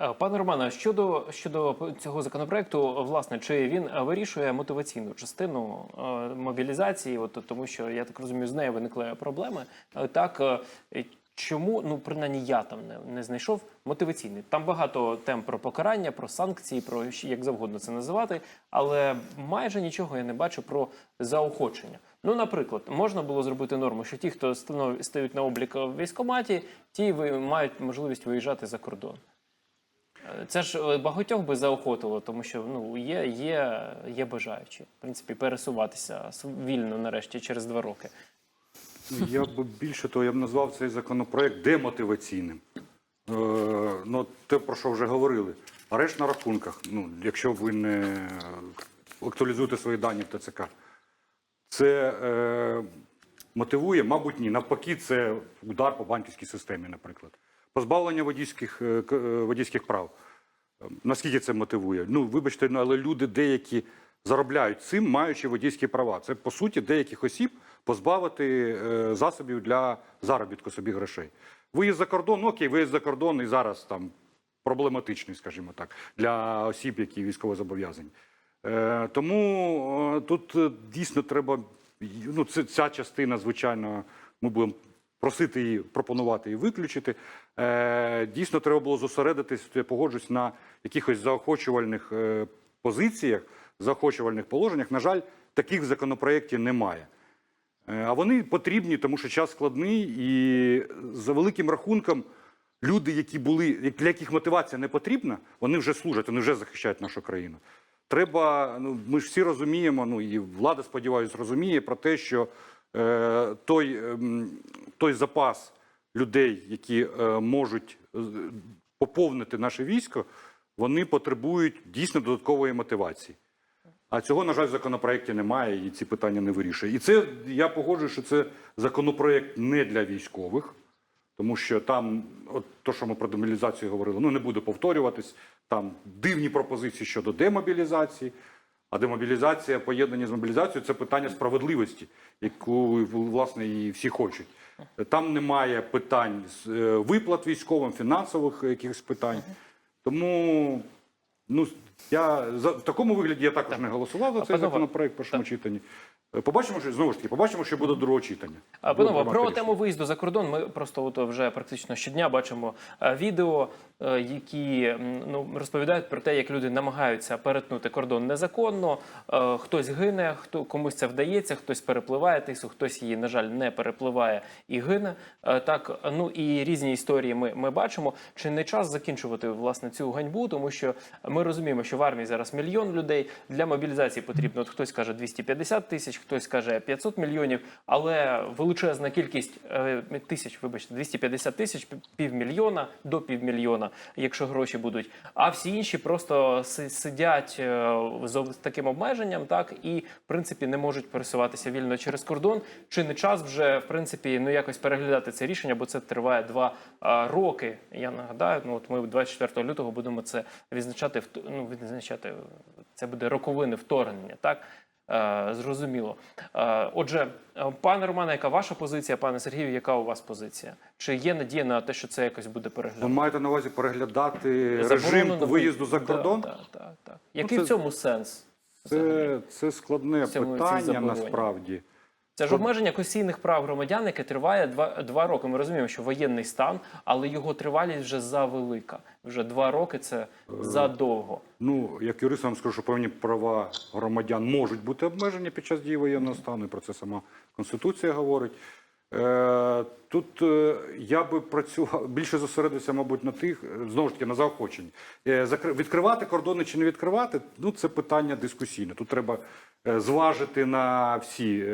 Е, Пане Романе, щодо щодо цього законопроекту, власне, чи він вирішує мотиваційну частину е, мобілізації? От тому, що я так розумію, з нею виникли проблеми. Е, Так чому ну принаймні я там не, не знайшов мотиваційний? Там багато тем про покарання, про санкції, про як завгодно це називати, але майже нічого я не бачу про заохочення. Ну, наприклад, можна було зробити норму, що ті, хто стають на облік в військкоматі, ті мають можливість виїжджати за кордон. Це ж е, багатьох би заохотило, тому що ну є, є, є бажаючі в принципі пересуватися вільно нарешті через два роки. Я б більше того, я б назвав цей законопроект демотиваційним. Е, ну, те, про що вже говорили. Арешт на рахунках, ну, якщо ви не актуалізуєте свої дані в ТЦК. Це е, мотивує, мабуть, ні. Навпаки, це удар по банківській системі, наприклад. Позбавлення водійських, е, е, водійських прав. Е, Наскільки це мотивує? Ну, вибачте, ну, але люди деякі заробляють цим, маючи водійські права. Це, по суті, деяких осіб позбавити е, засобів для заробітку собі грошей. Виїзд за кордон, окей, виїзд за кордон і зараз там проблематичний, скажімо так, для осіб, які військово зобов'язані. Тому тут дійсно треба, ну, ця частина, звичайно, ми будемо просити її, пропонувати її виключити. Е, дійсно, треба було зосередитись, я погоджусь, на якихось заохочувальних е, позиціях, заохочувальних положеннях. На жаль, таких в законопроєкті немає. Е, А вони потрібні, тому що час складний, і за великим рахунком люди, які були, для яких мотивація не потрібна, вони вже служать, вони вже захищають нашу країну. Треба, ну ми ж всі розуміємо, ну і влада, сподіваюся, розуміє про те, що е, той, ем, той запас людей, які е, можуть е, поповнити наше військо, вони потребують дійсно додаткової мотивації. А цього, на жаль, в законопроєкті немає, і ці питання не вирішує. І це я погоджую, що це законопроєкт не для військових, тому що там, от то, що ми про демобілізацію говорили, ну не буду повторюватись. Там дивні пропозиції щодо демобілізації. А демобілізація, поєднання з мобілізацією це питання справедливості, яку власне і всі хочуть. Там немає питань з е, виплат військовим, фінансових якихось питань. Тому ну я за в такому вигляді я також не голосував за цей законопроект в першому читанні. Е, Побачимо, що знову ж таки, побачимо, що буде другого читання. А панове, про рішення. тему виїзду за кордон. Ми просто от вже практично щодня бачимо е, відео, е, які ну розповідають про те, як люди намагаються перетнути кордон незаконно. Хтось гине, хто комусь це вдається, хтось перепливає тису, хтось її, на жаль, не перепливає і гине. Так, ну і різні історії ми, ми бачимо. Чи не час закінчувати власне цю ганьбу, тому що ми розуміємо, що в армії зараз мільйон людей для мобілізації потрібно. От хтось каже 250 тисяч, хтось каже 500 мільйонів, але величезна кількість е, тисяч, вибачте, 250 тисяч, півмільйона до півмільйона, якщо гроші будуть. А всі інші просто сидять е, з таким обмеженням, так і в принципі не можуть пересуватися вільно через кордон. Чи не час вже в принципі ну якось переглядати це рішення, бо це триває два роки. Я нагадаю, ну от ми 24 лютого будемо це відзначати ну, відзначати. Це буде роковини вторгнення, так. Е, Зрозуміло. Е, Отже, е, пане Романе, яка ваша позиція? Пане Сергію, яка у вас позиція? Чи є надія на те, що це якось буде Ви маєте на увазі переглядати режим на виїзду за кордон? Так, так, так. Який це- в цьому сенс? Це, це складне цьому- питання насправді. Це ж обмеження конституційних прав громадян, яке триває два, два роки. Ми розуміємо, що воєнний стан, але його тривалість вже завелика. Вже два роки це задовго. Ну, як юрист вам скажу, що певні права громадян можуть бути обмежені під час дії воєнного стану, і про це сама Конституція говорить. Е, тут е, я би працював більше зосередився, мабуть, на тих, е, знову ж таки, на заохоченні. Відкривати кордони чи не відкривати, ну це питання дискусійне. Тут треба зважити на всі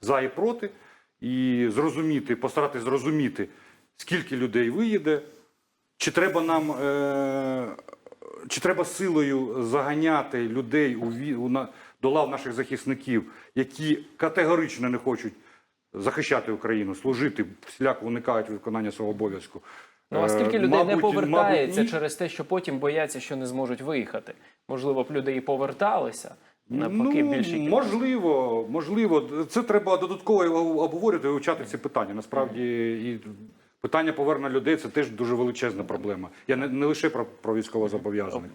за і проти, і зрозуміти, постаратись зрозуміти, скільки людей виїде, чи треба нам чи треба силою заганяти людей у, у на, до лав наших захисників, які категорично не хочуть захищати Україну, служити, всіляко уникають виконання свого обов'язку? Ну а Е, скільки людей мабуть, не повертається мабуть, через те, що потім бояться, що не зможуть виїхати? Можливо, б люди і поверталися навпаки ну, кількості. можливо, можливо, це треба додатково обговорювати, вивчати ці питання. Насправді і Питання повернення людей це теж дуже величезна проблема. Я не, не лише про, про військовозобов'язаних.